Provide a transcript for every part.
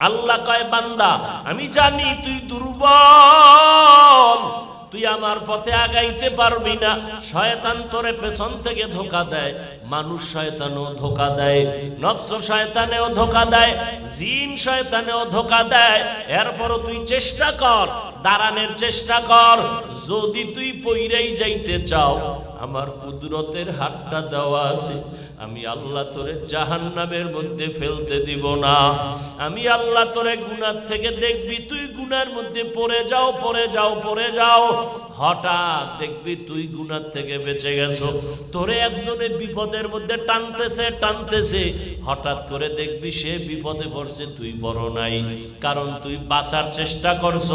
আল্লাহ কয়, বান্দা, আমি জানি তুই দুর্বল। তুই আমার পথে আগাইতে পারবি না। শয়তান তোরে পেছন থেকে ধোকা দেয়। মানুষ শয়তানও ধোকা দেয়। নফস শয়তানেও ধোকা দেয়। জিন শয়তানেও ধোকা দেয়। এরপরও তুই চেষ্টা কর, দাঁড়ানোর চেষ্টা কর। যদি তুই পইরাই যাইতে চাও, আমার কুদরতের হাতটা দেওয়া আছে। আমি আল্লাহ তোরে জাহান্নামের মধ্যে ফেলতে দিব না। আমি আল্লাহ তোরে গুনার থেকে দেখবি, তুই গুনার মধ্যে পড়ে যাও পড়ে যাও পড়ে যাও। হঠাৎ দেখবি তুই গুনার থেকে বেঁচে গেছো। তোরে একজনে বিপদের মধ্যে টানতেছে টানতেছে। হঠাৎ করে দেখবি সে বিপদে পড়ছে, তুই বড় নাই। কারণ তুই বাঁচার চেষ্টা করছ।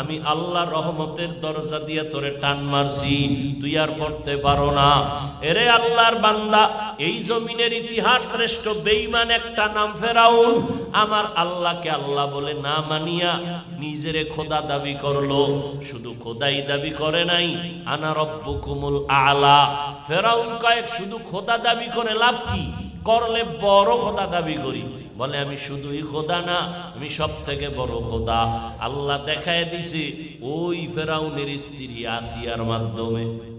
আমি আল্লাহ রহমতের দরজা দিয়ে তোরে টান মারছি। তুই আর পড়তে পারো না। এরে আল্লাহর বান্দা এই জমিনের ইতিহাস শ্রেষ্ঠ, বেঈমান একটা নাম ফেরাউন। আমার আল্লাহকে আল্লাহ বলে, না মানিয়া, নিজেরে খোদা দাবি করল। শুধু খোদাই দাবি করে নাই, আনা রব্বুকুমুল আলা। ফেরাউন কয়েক, শুধু খোদা দাবি করে লাভ কি? করলে বড় খোদা দাবি করি। বলে, আমি শুধুই খোদা না, আমি সব থেকে বড় খোদা। আল্লাহ দেখায় দিছে, ওই ফেরাউনের স্ত্রী আসিয়ার মাধ্যমে।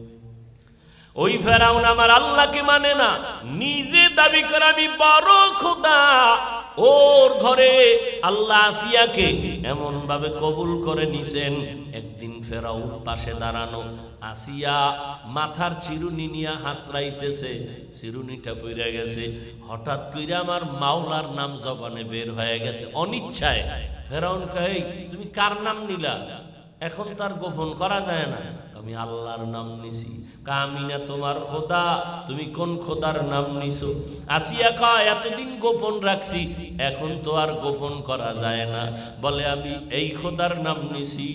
ওই ফেরাউন আমার আল্লাহকে মানে না। নিজে দাবি করে আমি বড় খোদা ওর ঘরে আল্লাহ আসিয়াকে এমন ভাবে কবুল করে নিছেন। একদিন ফেরাউন পাশে দাঁড়ানো আসিয়া মাথার চিরুনি নিয়ে হাসরাইতেছে। চিরুনিটা পইরা গেছে। হঠাৎ কইরা আমার মাওলার নাম জবানে বের হয়ে গেছে। অনিচ্ছায়। ফেরাউন কই তুমি কার নাম নিলা? এখন তার গোপন করা যায় না। আমি আল্লাহর নাম নিছি। কামিনা তোমার খোদা, তুমি কোন খোদার নাম নিছো? আসিয়া কয়, এতদিন গোপন রাখছি, এখন তো আর গোপন করা যায় না। বলে, আমি এই খোদার নাম নিছি,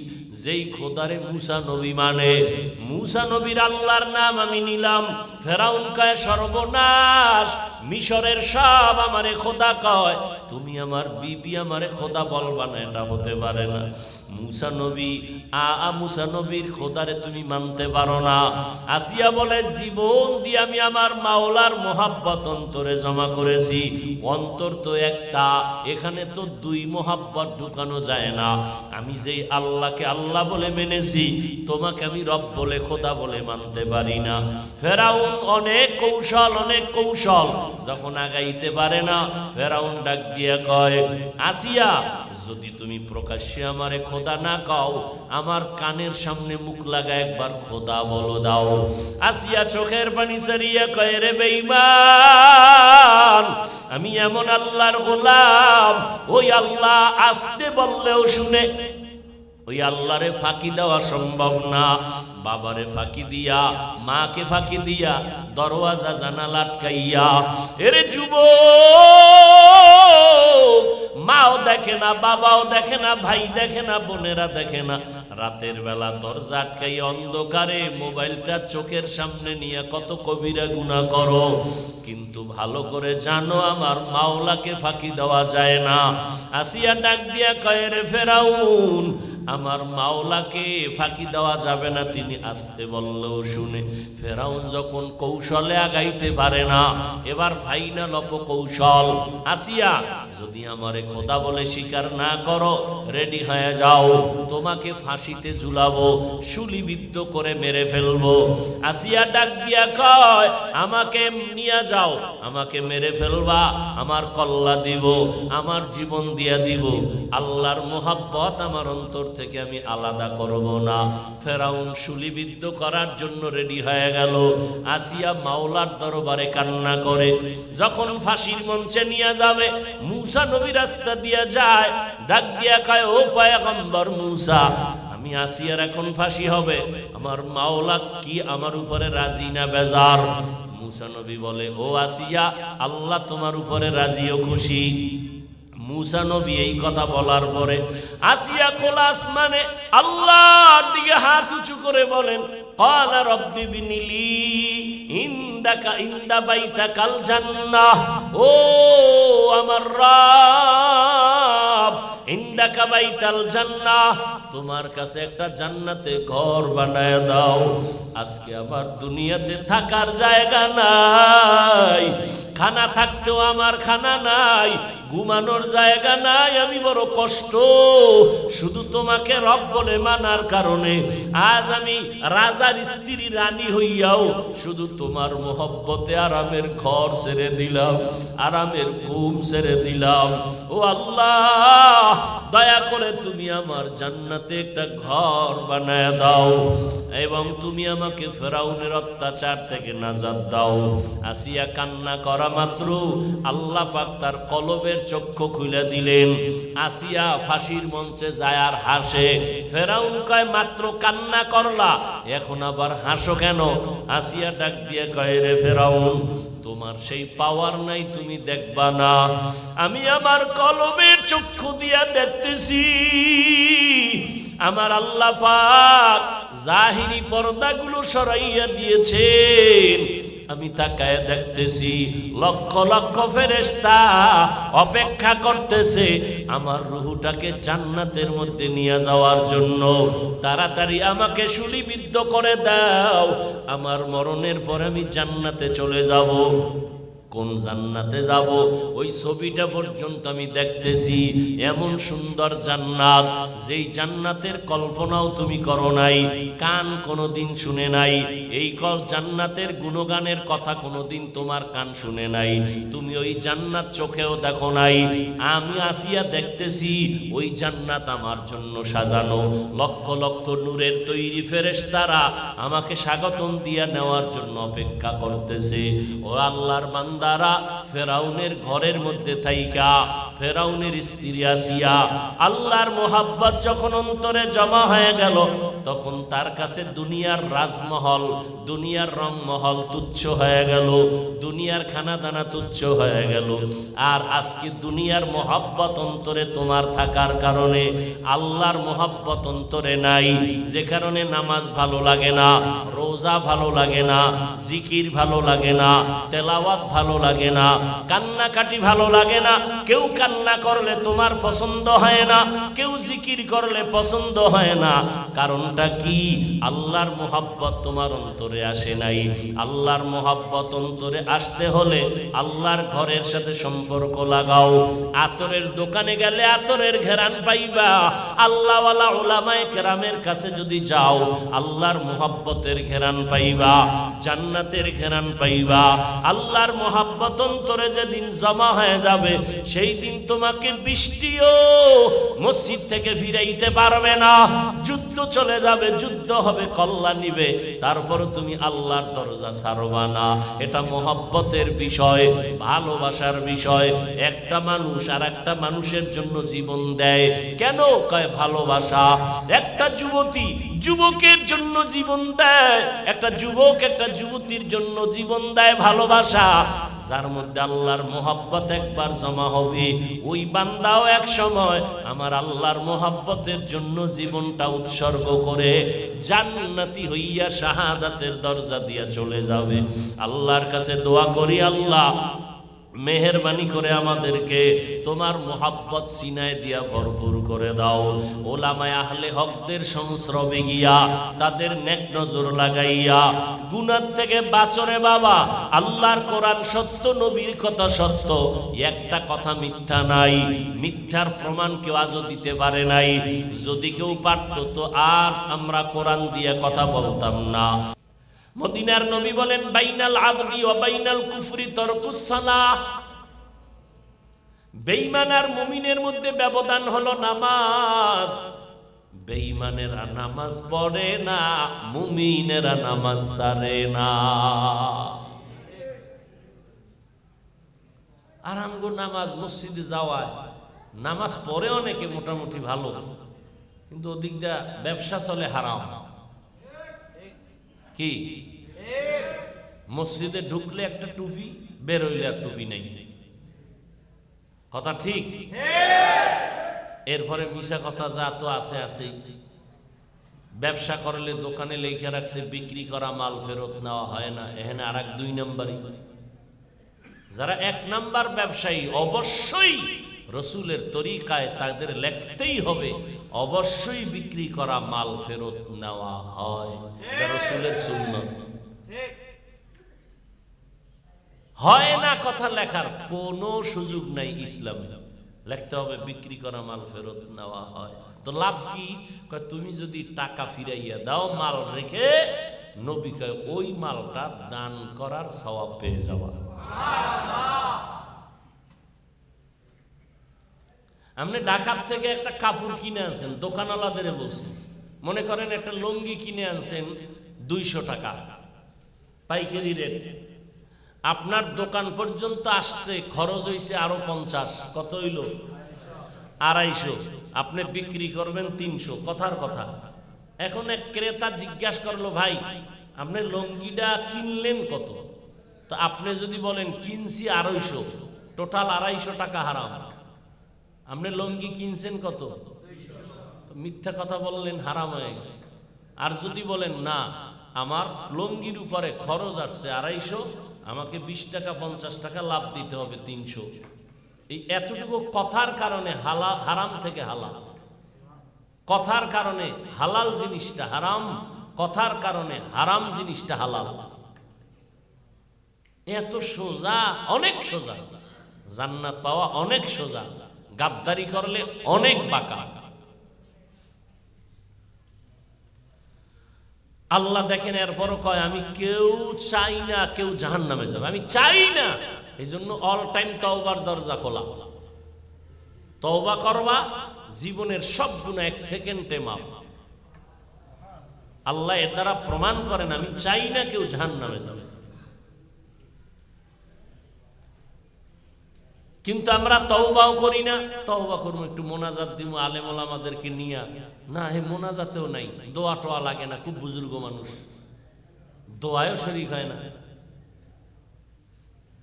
যেই খোদারে মুসা নবী মানে। মুসা নবীর আল্লাহর নাম আমি নিলাম। ফেরাউন কয়, সর্বনাশ, মিশরের সব আমারে খোদা কয়। তুমি আমার বিবি আমারে খোদা বলবা না, এটা হতে পারে না। মুসা নবী, আ মুসা নবীর খোদারে তুমি মানতে পারো না। আসিয়া বলে, জীবন দিয়ে আমি আমার মাওলার মোহাব্বত অন্তরে জমা করেছি। অন্তর তো একটা, এখানে তো দুই মোহাব্বত ঢুকানো যায় না। আমি যেই আল্লাহকে আল্লাহ বলে মেনেছি, তোমাকে আমি রব বলে, খোদা বলে মানতে পারি না। ফেরাউন অনেক কৌশল, অনেক কৌশল। যখন আগাইতে পারে না, ফেরাউন ডাক দিয়ে কয়, আসিয়া, যদি তুমি প্রকাশ্যে আমারে খোদা না কাও, আমার কানের সামনে মুখ লাগা একবার খোদা বলো দাও। আসিয়া চোখের পানি সারিয়া কয়, রে বেঈমান, আমি এমন আল্লাহর গোলাম, ওই আল্লাহ আসতে বললেও শুনে, ওই আল্লাহরে ফাঁকি দেওয়া সম্ভব না। বাবারে ফাঁকি দিয়া, মাকে ফাঁকি দিয়া, দরওয়াজা, জানালা আটকাইয়া, এরে যুব মাও দেখে না, বাবাও দেখে না, ভাই দেখে না, বোনেরা দেখে না। রাতের বেলা দরজা আটকাই অন্ধকারে মোবাইলটা চোখের সামনে নিয়ে কত কবিরা গুণা করো। কিন্তু ভালো করে জানো, আমার মাওলাকে ফাঁকি দেওয়া যায় না। আসিয়া ডাক দিয়া কয়ে, রে ফেরাউন আমার মাওলাকে ফাঁকি দেওয়া যাবে না। তিনি আসতে বললেও শুনে ফেরাউন যখন কৌশলে আগাইতে পারে না, এবার ফাইনাল অপকৌশল, আসিয়া, যদি আমারে খোদা বলে স্বীকার না করো রেডি হয়ে যাও। তোমাকে ফাঁসিতে ঝুলাবো শুলিবিদ্ধ করে মেরে ফেলব। আসিয়া ডাক দিয়া কয়, আমাকে নিয়ে যাও, আমাকে মেরে ফেলবা, আমার কল্লা দিব, আমার জীবন দিয়া দিব। আল্লাহর মোহাব্বত আমার অন্তর থেকে আমি আলাদা করব না। ফেরাউন শুলিবিদ্ধ করার জন্য রেডি হয়ে গেল। আসিয়া মাওলার দরবারে কান্না করে। যখন ফাঁসির মঞ্চে নিয়ে যাবে, মুসা নবী রাস্তা দিয়ে যায়। ডাক দিয়া কয়, ও পয়গম্বর মূসা, আমি আসিয়ার এখন ফাঁসি হবে। আমার মাওলা কি আমার উপরে রাজি না বেজার? মুসা নবী বলে, ও আসিয়া, আল্লাহ তোমার উপরে রাজি ও খুশি। মুসা নবী এই কথা বলার পরে আসিয়া খোলা আসমানে আল্লাহর দিকে হাত উঁচু করে বলেন قال رب ابن لي عندك عند بيتك الجنة ও আমার রব ইন্দাকা বাইতাল জান্নাহ তোমার কাছে একটা জান্নাতে ঘর বানায় দাও আজকে আবার দুনিয়াতে থাকার জায়গা নাই খানা থাকতেও আমার খানা নাই ঘুমানোর জায়গা নাই, আমি বড় কষ্ট। শুধু তোমাকে রব বলে মানার কারণে। আজ আমি রাজার স্ত্রী রানী হইয়াও শুধু তোমার মোহব্বতে আরামের ঘর ছেড়ে দিলাম, আরামের ঘুম ছেড়ে দিলাম। ও আল্লাহ, দয়া করে তুমি আমার জান্নাতে একটা ঘর বানায় দাও এবং তুমি আমাকে ফেরাউনের অত্যাচার থেকে নাজাদ দাও। আসিয়া কান্না করা মাত্র আল্লাহ পাক তার কলবের চক্ষু খুলে দিলেন। আসিয়া ফাঁসির মঞ্চে যায় আর হাসে, ফেরাউন কয়, মাত্র কান্না করলা, এখন আবার হাসো কেন? আসিয়া ডাক দিয়ে কয়, রে ফেরাউন, তোমার সেই পাওয়ার নাই, তুমি দেখবা না। আমি আমার কলমের চক্ষু দিয়া দেখতেছি। আমার আল্লাহ পাক জাহিরি পর্দাগুলো সরাইয়া দিয়েছেন। আমি তাকায় দেখতেছি লক্ষ লক্ষ ফেরেস্তা অপেক্ষা করতেছে আমার রুহুটাকে জান্নাতের মধ্যে নিয়ে যাওয়ার জন্য। তাড়াতাড়ি আমাকে সুলিবিদ্ধ করে দাও, আমার মরণের পর আমি জান্নাতে চলে যাব। কোন জান্নাতে যাব? ওই ছবিটা পর্যন্ত আমি দেখতেছি। এমন সুন্দর জান্নাত, যেই জান্নাতের কল্পনাও তুমি করো নাই, কান কোনোদিন শুনে নাই, এই জান্নাতের গুণগানের কথা কোনোদিন তোমার কান শুনে নাই। তুমি ওই জান্নাত চোখেও দেখো নাই। আমি আসিয়া দেখতেছি, ওই জান্নাত আমার জন্য সাজানো। লক্ষ লক্ষ নূরের তৈরি ফেরেশতারা আমাকে স্বাগতম দিয়া নেওয়ার জন্য অপেক্ষা করতেছে। ও আল্লাহর বান্দারা ফেরাউনের ঘরের মধ্যে থাইকা, ফেরাউনের স্ত্রী আসিয়া আল্লাহর মোহাব্বত যখন অন্তরে জমা হয়ে গেল, তখন তার কাছে দুনিয়ার রাজমহল, দুনিয়ার রংমহল তুচ্ছ হয়ে গেল, দুনিয়ার খানা দানা তুচ্ছ হয়ে গেল। আর আজকে দুনিয়ার মোহাব্বত অন্তরে তোমার থাকার কারণে আল্লাহর মোহাব্বত অন্তরে নাই, যে কারণে নামাজ ভালো লাগে না, রোজা ভালো লাগে না, জিকির ভালো লাগে না, তেলাওয়াত ভালো লাগে না, কান্নাকাটি ভালো লাগে না। কেউ কান্না করলে তোমার পছন্দ হয় না, কেউ জিকির করলে পছন্দ হয় না। কারণটা কি? আল্লাহর মোহাব্বত তোমার অন্তরে আসে নাই। আল্লাহর মোহাব্বত অন্তরে আসতে হলে আল্লাহর ঘরের সাথে সম্পর্ক লাগাও। আতরের দোকানে গেলে আতরের ঘেরান পাইবা। আল্লাহওয়ালা ওলামায়ে কেরামের কাছে যদি যাও, আল্লাহর মোহাব্বতের ঘেরান পাইবা, জান্নাতের ঘেরান পাইবা। আল্লাহর মোহাব্বত অন্তরে যেদিন জমা হয়ে যাবে, সেই দিন তোমাকে বৃষ্টিও মসজিদ থেকে ফিরাইতে পারবে না। যুদ্ধ চলে যাবে, যুদ্ধ হবে, কল্লা নিবে তারপর তুমি আল্লাহর দরজা ছাড়বা না। এটা মোহাব্বতের বিষয়, ভালোবাসার বিষয়। একটা মানুষ আর একটা মানুষের জন্য জীবন দেয়। কেন? কয়, ভালোবাসা। একটা যুবতী যুবকের জন্য জীবন দেয়, একটা যুবক একটা যুবতীর জন্য জীবন দেয় ভালোবাসা। যার মধ্যে আল্লাহর মোহাব্বত একবার জমা হবে, ওই বান্দাও এক সময় আমার আল্লাহর মোহাব্বতের জন্য জীবনটা উৎসর্গ করে জান্নাতি হইয়া শাহাদাতের দরজা দিয়া চলে যাবে। আল্লাহর কাছে দোয়া করি, আল্লাহ মেহরবানি করে আমাদেরকে তোমার মোহাব্বত সিনায় দিয়া ভরপুর করে দাও। ওলামায় আহলে হকদের সংস্রবে গিয়া তাদের নেক নজর লাগাইয়া, গুনার থেকে বাচরে বাবা, আল্লাহর কোরআন সত্য, নবীর কথা সত্য, একটা কথা মিথ্যা নাই, মিথ্যার প্রমাণ কেউ আজও দিতে পারে নাই। যদি কেউ পারত তো আর আমরা কোরআন দিয়ে কথা বলতাম না। মদিনার নবী বলেন, বাইনাল আবদি ও বাইনাল কুফরি তরকুস সালাহ। বেঈমান আর মুমিনের মধ্যে ব্যবধান হলো নামাজ। বেঈমানেরা নামাজ পড়ে না, মুমিনেরা নামাজ সারে না। আর আমগো নামাজ, মসজিদে যাওয়ায়। নামাজ পড়ে অনেকে মোটামুটি ভালো, কিন্তু ওদিক দিয়া ব্যবসা চলে হারাম। কি? মসজিদে ঢুকলে একটা টুপি, বেরোইলে আর টুপি নেই। কথা ঠিক? এরপরে মিশা কথা যা তো আছে আছে। ব্যবসা করলে দোকানে লেখা রাখছে, বিক্রি করা মাল ফেরত নেওয়া হয় না। এখানে আর এক দুই নাম্বারই। যারা এক নাম্বার ব্যবসায়ী, অবশ্যই রসুলের তরিকায় তাদের লেখতেই হবে। অবশ্যই বিক্রি করা মাল ফেরত নেওয়া হয়। রসুলের হয় না কথা লেখার কোনো সুযোগ নাই ইসলাম। লিখতে হবে বিক্রি করা মাল ফেরত নেওয়া হয়। তো লাভ কি? তুমি যদি টাকা ফিরাইয়া দাও মাল রেখে, নবী কয়, ওই মালটা দান করার সওয়াব পেয়ে যাওয়া আপনি ঢাকার থেকে একটা কাপড় কিনে আনছেন, দোকানওয়ালাদের বলছেন। মনে করেন একটা লুঙ্গি কিনে আনছেন দুইশো টাকা, পাইকারি রেট। আপনার দোকান পর্যন্ত আসতে খরচ হয়েছে আরও পঞ্চাশ, কত হইল? আড়াইশো। আপনি বিক্রি করবেন তিনশো, কথার কথা। এখন এক ক্রেতা জিজ্ঞাসা করল, ভাই, আপনি লুঙ্গিটা কিনলেন কত? তো আপনি যদি বলেন, কিনছি আড়াইশো, টোটাল আড়াইশো টাকা হারাম। আপনি লুঙ্গি কিনছেন কত? মিথ্যা কথা বললেন, হারাম হয়ে গেছে। আর যদি বলেন, না, আমার লুঙ্গির উপরে খরচ আসছে আড়াইশো, আমাকে বিশ টাকা, পঞ্চাশ টাকা লাভ দিতে হবে তিনশো। এই এতটুকু কথার কারণে হালা, হারাম থেকে হালাল। কথার কারণে হালাল জিনিসটা হারাম, কথার কারণে হারাম জিনিসটা হালাল। এত সোজা, অনেক সোজা। জান্নাত পাওয়া অনেক সোজা। গাদ্দারি করলে অনেক বাঁকা। আল্লাহ দেখেন এরপরও কয়, আমি কেউ চাই না কেউ জাহান নামে যাবে। আমি চাই না। এই জন্য অল টাইম তওবার দরজা খোলা। তওবা করবা, জীবনের সব গুণা এক সেকেন্ডে মাপ আল্লাহ এর দ্বারা প্রমাণ করেন, আমি চাই না কেউ জাহান নামে যাবে। কিন্তু আমরা তওবাও করি না। তওবা করব, একটু মোনাজাত দিব আলেম আমাদেরকে নিয়ে। না, হে, মোনাজাতেও নাই। দোয়া টোয়া লাগে না, খুব বুজুর্গ মানুষ। দোয়ায়ও শরিক হয় না।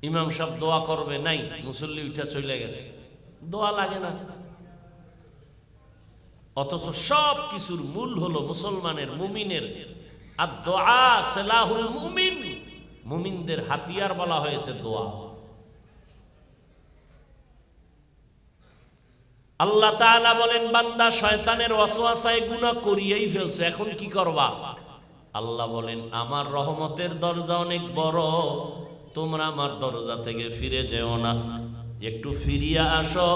ইমাম সাহেব দোয়া করবে, নাই, মুসল্লি উঠা চলে গেছে। দোয়া লাগে না। অথচ সব কিছুর মূল হলো মুসলমানের, মুমিনের। আর দোয়া সেলাহুল মুমিন। মুমিনদের হাতিয়ার বলা হয়েছে দোয়া। আল্লাহ তাআলা বলেন, বান্দা শয়তানের ওয়াসওয়াসায় গুনাহ করিয়েই ফেলছে, এখন কি করবা? আল্লাহ বলেন, আমার রহমতের দরজা অনেক বড়, তোমরা আমার দরজা থেকে ফিরে যেও না। একটু ফিরিয়া আসো,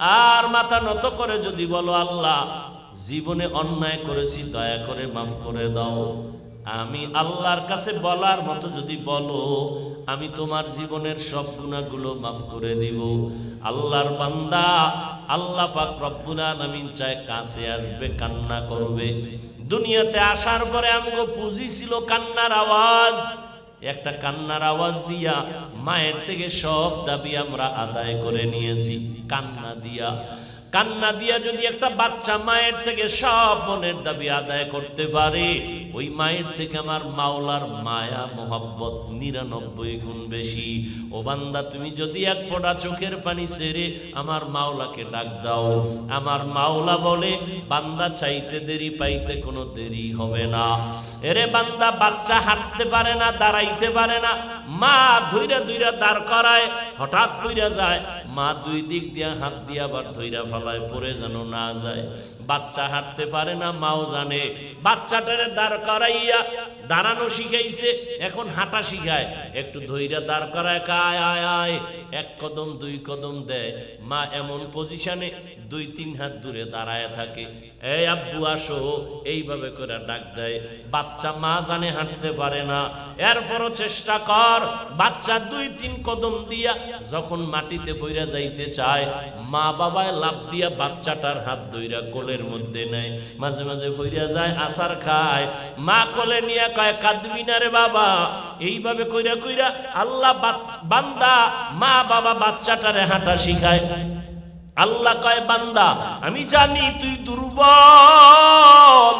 আর মাথা নত করে যদি বলো, আল্লাহ, জীবনে অন্যায় করেছি, দয়া করে মাফ করে দাও। আমি আল্লাহর কাছে বলার মতো যদি বলো, আমি তোমার জীবনের সব গুণাগুলো মাফ করে দিব। আল্লাহর বান্দা, আল্লাহ পাক রব্বুল আলামিন চায় কাছে আসবে, কান্না করবে। দুনিয়াতে আসার পরে আমগো পুঁজি ছিল কান্নার আওয়াজ। একটা কান্নার আওয়াজ দিয়া মায়ের থেকে সব দাবি আমরা আদায় করে নিয়েছি, কান্না দিয়া। কান্না দিয়া যদি একটা বাচ্চা মায়ের থেকে সব মনের দাবি আদায় করতে পারে, ওই মায়ের থেকে আমার মাওলার মায়া, মোহাব্বত নিরানব্বই গুণ বেশি। ও বান্দা, তুমি যদি এক ফোঁটা চোখের পানি সেরে আমার মাওলাকে ডাক দাও। আমার মাওলা বলে, বান্দা, চাইতে দেরি পাইতে কোনো দেরি হবে না। এরে বান্দা, বাচ্চা হাঁটতে পারে না, দাঁড়াইতে পারে না। মা ধুইরা ধুইরা দাঁড় করায়, হঠাৎ পইরা যায় মা দুই দিক দিয়া হাত দিয়া আবার ধৈরা ফালায় পরে যেন না যায়। বাচ্চা হাঁটতে পারে না, মাও জানে। বাচ্চাটারে দাঁড় করাইয়া দাঁড়ানো শিখাইছে, এখন হাঁটা শিখায়। একটু ধইরা দাঁড় করায় কায় আয় আয় এক কদম, দুই কদম দেয়। মা এমন পজিশনে দুই, তিন হাত দূরে দাঁড়ায় থাকে। এই আব্বু, আসো। এইভাবে করে ডাক দেয়। বাচ্চা মা জানে হাঁটতে পারে না। এরপরও চেষ্টা কর। বাচ্চা দুই, তিন কদম দিয়া যখন মাটিতে বইরা যাইতে চায় মা বাবায় লাভ দিয়া বাচ্চাটার হাত ধইরা কোলের মধ্যে নেয় মাঝে মাঝে ফইরা যায় আসার খায়। মা কোলে নিয়ে কয়, কাঁদবি না রে বাবা। এইভাবে কইরা কইরা আল্লাহ বান্দা, মা বাবা বাচ্চাটারে হাঁটা শিখায়। আল্লাহ কয়, বান্দা, আমি জানি তুই দুর্বল।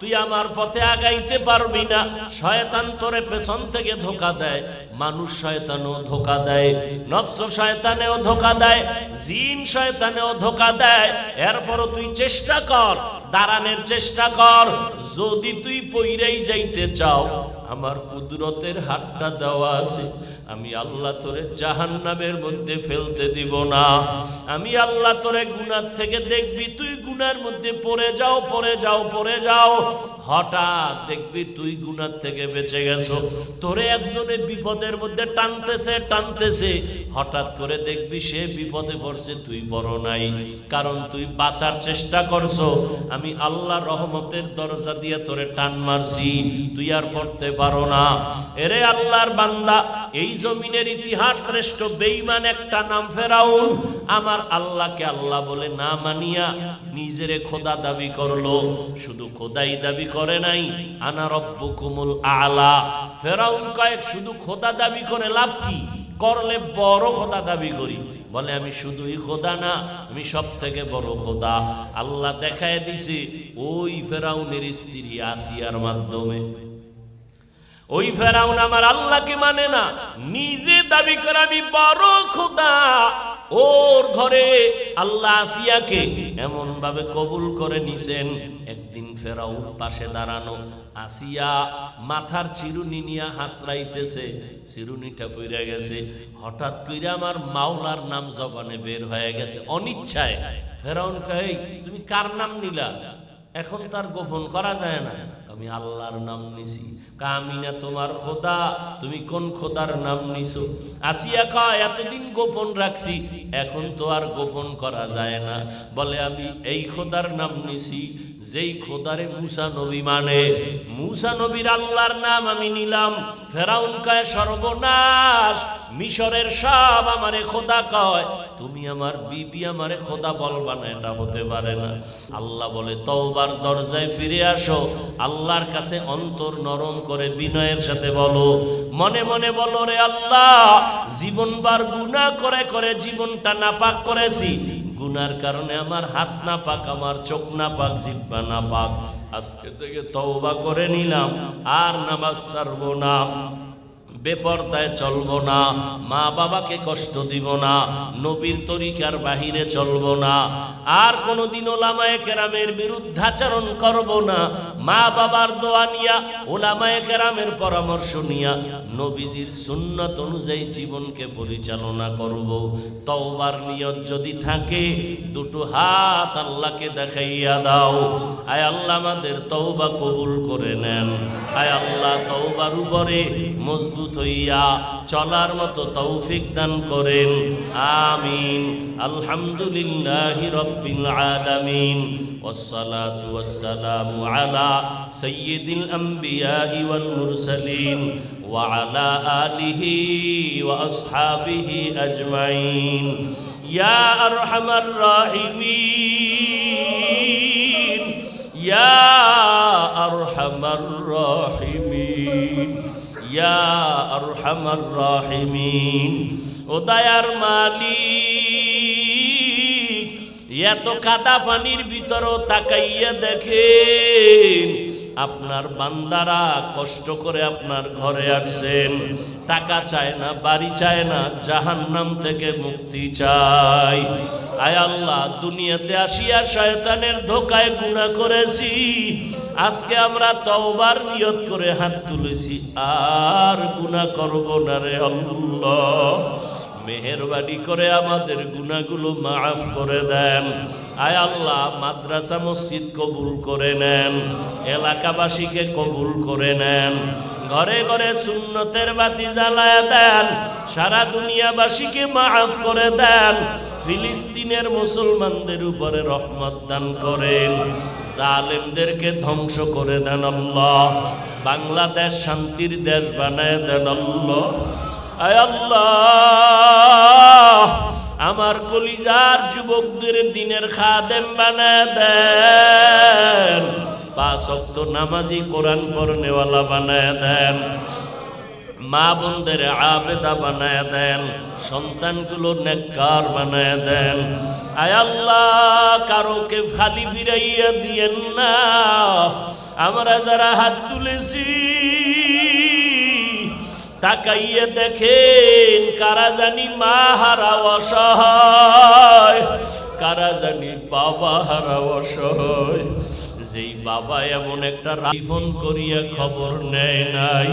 তুই আমার পথে আগাইতে পারবি না। শয়তান তোরে পেছন থেকে ধোকা দেয়, মানুষ শয়তানও ধোকা দেয় নবস শয়তানেও ধোকা দেয়, জিন শয়তানেও ধোকা দেয়। এরপরও তুই চেষ্টা কর, দাঁড়ানোর চেষ্টা কর। যদি তুই পইরাই যাইতে চাও আমার কুদরতের হাতটা দেওয়া আছে, আমি আল্লাহ তোরে জাহান্নামের মধ্যে ফেলতে দিব না। আমি আল্লাহ তোরে গুনার থেকে দেখবি, তুই গুনার মধ্যে পড়ে যাও পড়ে যাও পড়ে যাও। হঠাৎ দেখবি তুই গুনার থেকে বেঁচে গেছো। তোরে একজনে বিপদের মধ্যে টানতেছে টানতেছে। হঠাৎ করে দেখবি সে বিপদে পড়ছে, তুই বড় নাই, কারণ তুই বাঁচার চেষ্টা করছ। আমি আল্লাহ রহমতের দরজা দিয়ে তোরে টান মারছি, তুই আর পড়তে পারো না। এরে আল্লাহর বান্দা, এই জমিনের ইতিহাস শ্রেষ্ঠ, বেঈমান একটা নাম ফেরাউন। আমার আল্লাহকে আল্লাহ বলে না মানিয়া নিজেরে খোদা দাবি করল। শুধু খোদাই দাবি করে নাই, আনা রব্বুকুমুল আলা। ফেরাউন কয়েক, শুধু খোদা দাবি করে লাভ কি? করলে বড় খোদা দাবি করি। বলে, আমি শুধুই খোদা না, আমি সব থেকে বড় খোদা। আল্লাহ দেখায় দিছে, ওই ফেরাউনের স্ত্রী আসিয়ার মাধ্যমে। ওই ফেরাউন আমার আল্লাহকে মানে না। নিজে দাবি করে আমি বড় খোদা ওর ঘরে আল্লাহ আসিয়াকে এমন ভাবে কবুল করে নিছেন। একদিন ফেরাউন পাশে দাঁড়ানো আসিয়া মাথার চিরুনি নিয়ে হাসরাইতেছে। চিরুনিটা পইরা গেছে। হঠাৎ কইরা আমার মাওলার নাম জবানে বের হয়ে গেছে অনিচ্ছায়। ফেরাউন কই তুমি কার নাম নিলা? এখন তার গোপন করা যায় না। আমি আল্লাহর নাম নিছি। কামিনা তোমার খোদা, তুমি কোন খোদার নাম নিছো? আসিয়া কয়, এতদিন গোপন রাখছি, এখন তো আর গোপন করা যায় না। বলে, আমি এই খোদার নাম নিছি, যেই খোদারে মুসা নবী মানে। মুসা নবীর আল্লাহর নাম আমি নিলাম। ফেরাউন কয়, সর্বনাশ মিশরের সব আমারে খোদা কয়, তুমি আমার বিবি আমারে খোদা বলবা না, এটা হতে পারে না। আল্লাহ বলে, তওবার দরজায় ফিরে আসো, আল্লাহর কাছে অন্তর নরম করে বিনয়ের সাথে বলো। মনে মনে বলো, রে আল্লাহ, জীবনবার গুনাহ করে করে জীবনটা নাপাক করেছি। গুনার কারণে আমার হাত না পাক আমার চোখ না পাক জিব্বা না পাক আজকে থেকে তওবা করে নিলাম, আর নামাজ ছাড়বো না। বেপর্দায় চলবো না, মা বাবাকে কষ্ট দিব না, নবীর তরিকার বাহিরে চলবো না, আর কোনোদিন ওলামায়ে কেরামের বিরুদ্ধাচরণ করব না। মা বাবার দোয়া নিয়া, ওলামায়ে কেরামের পরামর্শ নিয়া নবীজির সুন্নত অনুযায়ী জীবনকে পরিচালনা করব। তওবার নিয়ত যদি থাকে, দুটো হাত আল্লাহকে দেখাইয়া দাও। আয় আল্লাহ আমাদের তওবা কবুল করে নেন। আয় আল্লাহ তওবার উপরে মজবুত হইয়া চলার মতো তৌফিক দান করেন আমিন আলহামদুলিল্লাহি রব্বিল আলামিন والصلاة والسلام على سيد الأنبياء والمرسلين وعلى آله وأصحابه أجمعين يا أرحم الراحمين يا أرحم الراحمين আরহামার রাহিমিন ও দয়ার মালিক এত কাদা পানির ভিতরও তাকাইয়া দেখেন। আপনার বান্দারা কষ্ট করে আপনার ঘরে আসছেন। টাকা চায় না, বাড়ি চায় না, জাহান্নাম থেকে মুক্তি চাই। আয় আল্লাহ, দুনিয়াতে আসিয়া শয়তানের ধোকায় গুণা করেছি। আজকে আমরা তওবার নিয়ত করে হাত তুলেছি। আর গুণা করব না রে আল্লাহ। মেহরবানি করে আমাদের গুণাগুলো মাফ করে দেন। আয় আল্লাহ, মাদ্রাসা মসজিদ কবুল করে নেন, এলাকাবাসীকে কবুল করে নেন, ঘরে ঘরে সুন্নতের বাতি জ্বালায় দেন, সারা দুনিয়াবাসীকে মাফ করে দেন, ফিলিস্তিনের মুসলমানদের উপরে রহমত দান করেন, জালেমদেরকে ধ্বংস করে দেন আল্লাহ, বাংলাদেশ শান্তির দেশ বানায় দেন আল্লাহ। আল্লাহ, আমার কলিজার যুবকদের দিনের খাদেম বানায় দেন। পাঁচ অক্ত নামাজি কোরআন পড়নেওয়ালা বানায় দেন। মা বোনদের আবেদা বানায় দেন। সন্তানগুলো নেককার বানায় দেন। আয় আল্লাহ, কারোকে খালি ফিরাইয়া দিয়েন না। আমরা যারা হাত তুলেছি তাকাইয়ে দেখেন, কারা জানি মা হারা অসহায়, কারা জানি বাবা হারা অসহায়। যেই বাবা এমন একটা রাইফোন করিয়া খবর নেয় নাই,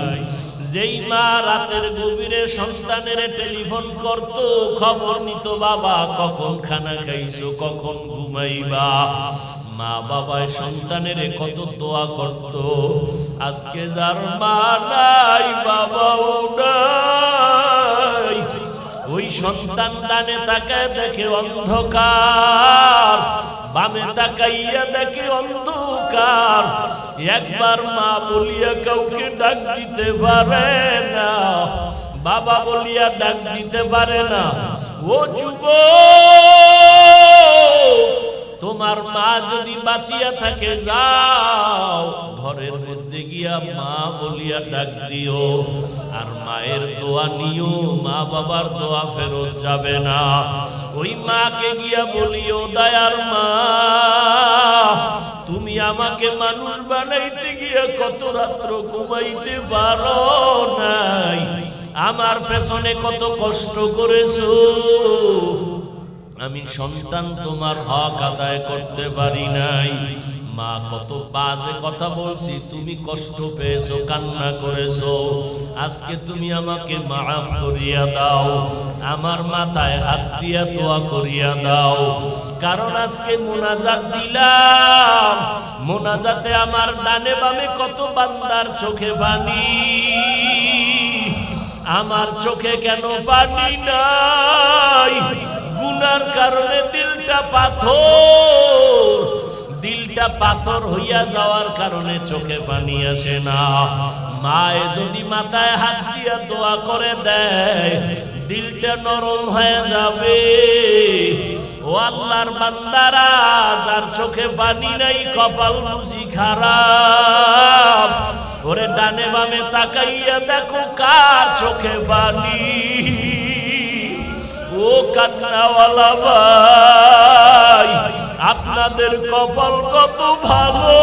যেই মা রাতের গভীরে সন্তানের টেলিফোন করত, খবর নিত, বাবা, কখন খানা খাইছো, কখন ঘুমাইবা? মা বাবায় সন্তানের কত দোয়া করত। আজকে যার মা নাই, বাবাও নাই। ওই সন্তান ডানে তাকায় দেখে অন্ধকার, বামে তাকাইয়া দেখে অন্ধকার। একবার মা বলিয়া কাউকে ডাক দিতে পারে না, বাবা বলিয়া ডাক দিতে পারে না। ও যুব তোমার মা যদি বাঁচিয়া থাকে, যাও। ঘরের মধ্যে গিয়া মা বলিয়া ডাক দিও। আর মায়ের দোয়া নিও মা বাবার দোয়া ফেরত যাবে না। ওই মাকে গিয়া বলিও, দয়ার মা, তুমি আমাকে মানুষ বানাইতে গিয়া কত রাত্র ঘুমাইতে পারো নাই? আমার পেছনে কত কষ্ট করেছ। আমি সন্তান তোমার হক আদায় করতে পারি নাই। মা, কত বাজে কথা বলছি, তুমি কষ্ট পেয়েছ, কান্না করেছ। আজকে তুমি আমাকে মাফ করিয়া দাও, আমার মাথায় হাত দিয়া দোয়া করিয়া দাও। কারণ আজকে মোনাজাত দিলাম, মোনাজাতে আমার ডানে বামে কত বান্দার চোখে বানি আমার চোখে কেন পানি নাই? গুনার কারণে দিলটা পাথর। দিলটা পাথর হইয়া যাওয়ার কারণে চোখে পানি আসে না। মায়ে যদি মাথায় হাত দিয়া দোয়া করে দেয়, দিলটা নরম হয়ে যাবে। ও আল্লাহর বান্দারা, যার চোখে পানি নাই, কপাল বুঝি খারাপ। ওরে ডানে বামে তাকাইয়া দেখো কার চোখে পানি। ও কান্নাওয়ালা ভাই, আপনাদের কপাল কত ভালো?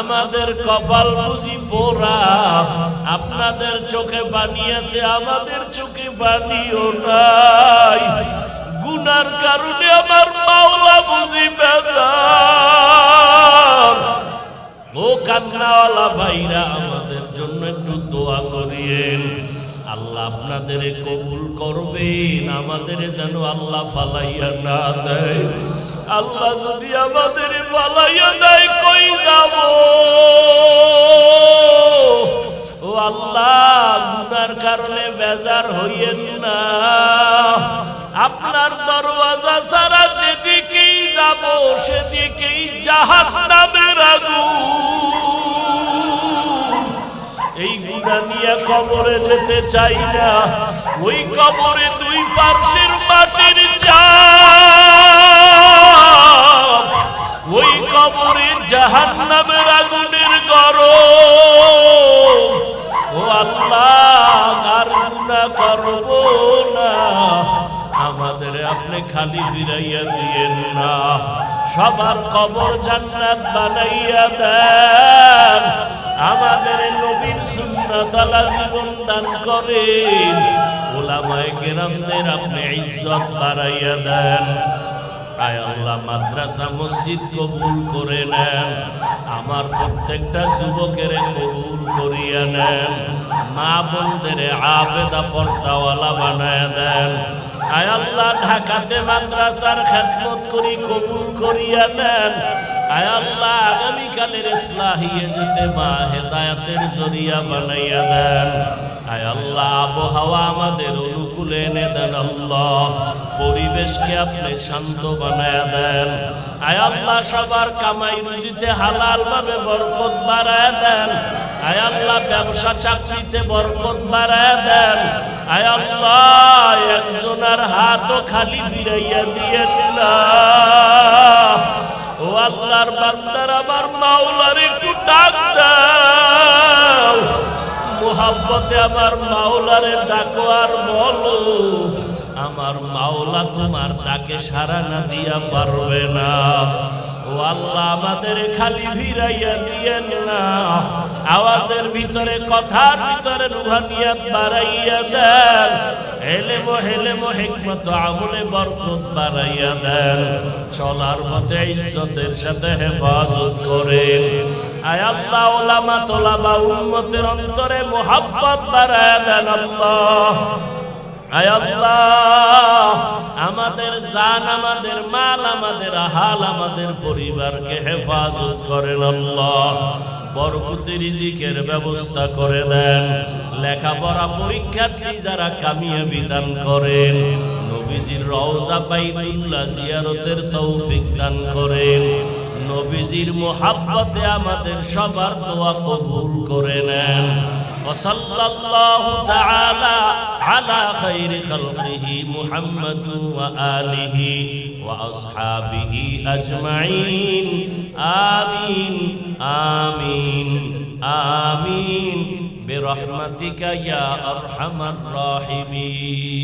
আমাদের কপাল বুঝি পোড়া, আপনাদের চোখে বানিয়েছে আমাদের চোখে বানিও নাই। গুনার কারণে আমার মাওলা বুঝি বেজার। ও কান্নাওয়ালা ভাইরা, আমাদের জন্য একটু দোয়া করিয়েন। আল্লাহ আপনাদের কবুল করবেন, আমাদের যেন আল্লাহ ফালাইয়া না দেয়। আল্লাহ যদি আমাদের ফালাইয়া দেয়, কই যাব? ও আল্লাহ, গুনার কারণে বেজার হইয়েন না। আপনার দরওয়াজা সারা যেদিকেই যাব, সেদিকেই জাহান নামের আগুন। এই গুণা নিয়ে কবরে যেতে চাই না। ওই কবরে দুই পার্শ্বের মাটির ওই কবরে জাহান নামের আগুনের গরম। ও আল্লাহ, আর গুণা করব না। আমাদের আপনি খালি ফিরাইয়া দিয়েন না। সবার কবর জান্নাত বানাইয়া দেন। আমাদের নবীর সুন্নতলা জীবন দান করেন। ওলামায়ে কেরামদের আপনি ইজ্জত বাড়াইয়া দেন। আয় আল্লাহ, মাদ্রাসা, মসজিদ কবুল করে নেন। আমার প্রত্যেকটা যুবকের কবুল করিয়া নেন। মা বোনদের আবেদা পর্দাওয়ালা বানায় দেন। আয় আল্লাহ, ঢাকাতে মাদ্রাসার খেদমত করি, কবুল করিয়া নেন। আয় আগামীকালের ইসলাহিয়ে যেতে বানাইয়া দেন। আয় আবহাওয়া আমাদের অনুকূলে এনে দেন পরিবেশকে আপনি শান্ত বানায় দেন। আয় আল্লাহ, সবার কামাই রুজিতে হালাল ভাবে বরকত বাড়ায় দেন। আয় আল্লাহ, ব্যবসা চাকরিতে বরকত বাড়ায় দেন। আয় আল্লাহ, একজনের হাতও খালি ফিরাইয়া দিয়ে ও আল্লাহর বান্দার আমার মাওলার একটু ডাক দাও। মোহাব্বতে আমার মাওলারে ডাকো আর বলো, আমার মাওলা তোমার ডাকে সারা না দিয়া পারবে না। আল্লাহ আমাদের খালি ফিরাইয়া দিয়েন না। আওয়াজের ভিতরে, কথার ভিতরে রুহানিয়াত বাড়াইয়া দেন। হেলেমো হেলেমো, হেকমত, আমলে বরকত বাড়াইয়া দেন। চলার পথে ইজ্জতের সাথে হেফাজত করেন। আয় আল্লাহ, ওলামা তোলাবা উম্মতের অন্তরে মোহাব্বত বাড়ায় দেন আল্লাহ। আমাদের জান, আমাদের মাল, আমাদের হাল আমাদের পরিবারকে হেফাজত করেন আল্লাহ। বরকতি রিজিকের ব্যবস্থা করে দেন। লেখাপড়া পরীক্ষার্থী যারা কামিয়াবি দান করেন, নবীজির রওজা বাইতুল্লাহ জিয়ারতের তৌফিক দান করেন। নবীজির মোহাব্বতে আমাদের সবার দোয়া কবুল করে নেন وصلى الله تعالى على خير خلقه محمد وآله وأصحابه أجمعين آمين آمين آمين برحمتك يا أرحم الراحمين